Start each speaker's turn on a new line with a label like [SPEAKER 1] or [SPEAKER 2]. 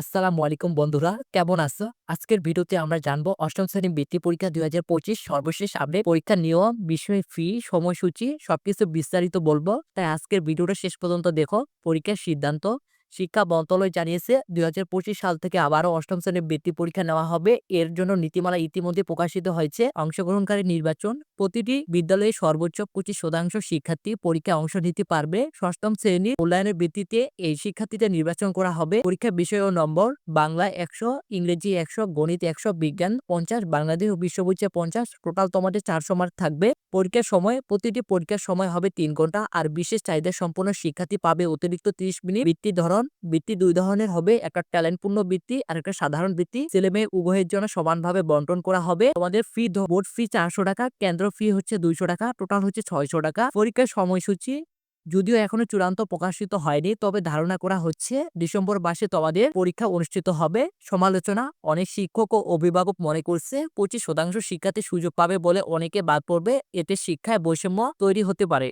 [SPEAKER 1] আসসালামু আলাইকুম বন্ধুরা, কেমন আছো? আজকের ভিডিওতে আমরা জানব অষ্টম শ্রেণি বৃত্তি পরীক্ষা দুই হাজার পঁচিশ সর্বশেষ আপডেট পরীক্ষার নিয়ম, বিষয় ফি সময়সূচি, সবকিছু বিস্তারিত বলব। তাই আজকের ভিডিওটা শেষ পর্যন্ত দেখো, পরীক্ষার সিদ্ধান্ত। শিক্ষা মন্ত্রণালয় জানিয়েছে, দুই সাল থেকে আবারও অষ্টম শ্রেণির বৃত্তি পরীক্ষা নেওয়া হবে। এর জন্য নীতিমালা ইতিমধ্যে প্রকাশিত হয়েছে। অংশগ্রহণকারী নির্বাচন, প্রতিটি বিদ্যালয়ে সর্বোচ্চ পঁচিশ শতাংশ শিক্ষার্থী পরীক্ষায় অংশ নিতে পারবে। ষষ্ঠম শ্রেণির মূল্যায়নের ভিত্তিতে এই শিক্ষার্থীদের নির্বাচন করা হবে। পরীক্ষার বিষয় ও নম্বর, বাংলা একশো, ইংরেজি একশো, গণিত একশো, বিজ্ঞান পঞ্চাশ, বাংলাদেশ ও বিশ্ববিদ্যালয় পঞ্চাশ, টোটাল তোমাদের চারশো মার্ক থাকবে। পরীক্ষার সময়, প্রতিটি পরীক্ষার সময় হবে তিন ঘণ্টা আর বিশেষ চাহিদা সম্পন্ন শিক্ষার্থী পাবে অতিরিক্ত ত্রিশ মিনিট বৃত্তি ধরন। বৃত্তি দুই ধরনের হবে, একটা ট্যালেন্টপূর্ণ বৃত্তি আর একটা সাধারণ বৃত্তি। ছেলে মেয়ে উভয়ের জন্য সমানভাবে বন্টন করা হবে। তোমাদের ফি বোর্ড ফি চারশো টাকা, কেন্দ্র ফি হচ্ছে দুইশো টাকা টোটাল হচ্ছে ছয়শো টাকা। পরীক্ষার সময়সূচি যদিও এখনও চূড়ান্ত প্রকাশিত হয়নি, তবে ধারণা করা হচ্ছে ডিসেম্বর মাসে তোমাদের পরীক্ষা অনুষ্ঠিত হবে। সমালোচনা, অনেক শিক্ষক ও অভিভাবক মনে করছে পঁচিশ শতাংশ শিক্ষার্থী সুযোগ পাবে বলে অনেকে বাদ পড়বে। এতে শিক্ষায় বৈষম্য তৈরি হতে পারে।